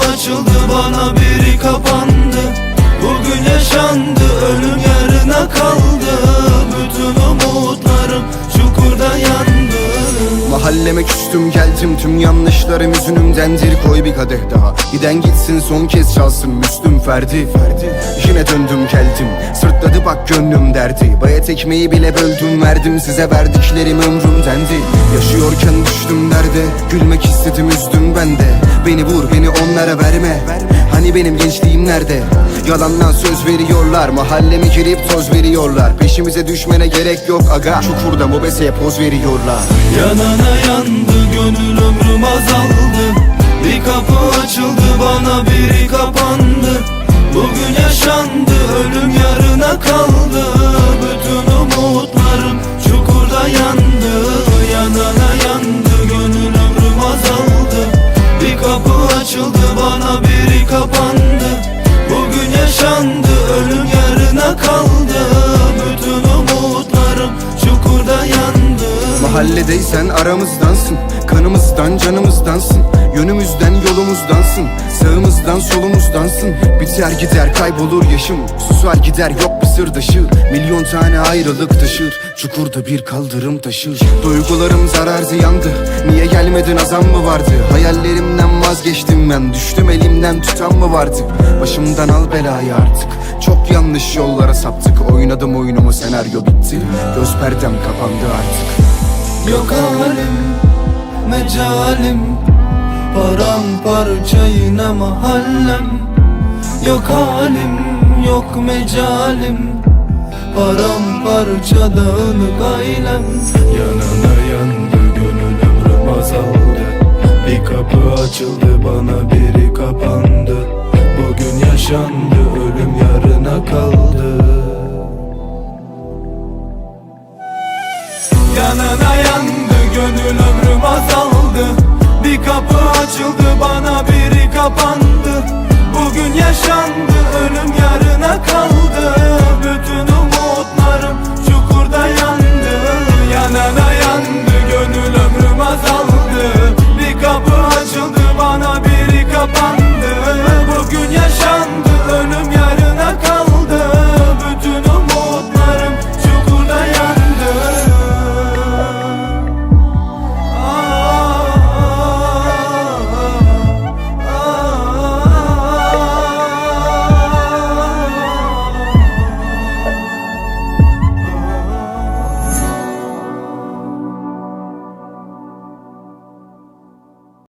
açıldı bana biri kapandı. Bugün yaşandı ölüm yarına kaldı. Bütün umutlarım çukurda yandı. Mahalleme küstüm geldim. Tüm yanlışlarım yüzünümdendir. Koy bir kadeh daha. Giden gitsin son kez çalsın. Müslüm Ferdi Ferdi. Yine döndüm geldim. Sırtladı bak gönlüm derdi. Bayat ekmeği bile böldüm verdim. Size verdiklerim ömrümdendi. Yaşıyorken düştüm derde. Gülmek istedim üzdüm ben de. Beni vur beni onlara verme. Hani benim gençliğim nerede? Yalandan söz veriyorlar. Mahalleme girip toz veriyorlar. Peşimize düşmene gerek yok aga. Çukurda mobeseye poz veriyorlar. Yanana yandı gönül ömrüm azaldı. Bir kapı açıldı bana biri kapandı. Bugün yaşandı ölüm yarına kaldı Mahalledeysen aramızdansın. Kanımızdan canımızdansın. Yönümüzden yolumuzdansın. Sağımızdan solumuzdansın. Biter gider kaybolur yaşım. Susar gider yok bir sırdaşı Milyon tane ayrılık taşır. Çukurda bir kaldırım taşır. Duygularım zarar ziyandı. Niye gelmedin azam mı vardı? Hayallerimden vazgeçtim ben. Düştüm elimden tutan mı vardı? Başımdan al belayı artık. Çok yanlış yollara saptık. Oynadım oyunumu senaryo bitti. Göz perdem kapandı artık Yok halim mecalim Paramparça yine mahallem Yok halim yok mecalim Paramparça dağınık ailem Yanana yandı gönlüm Ramazan'da Bir kapı açıldı bana biri kapandı. Bugün yaşandı Yanına yandı gönül ömrüm azaldı. Bir kapı açıldı bana biri kapandı.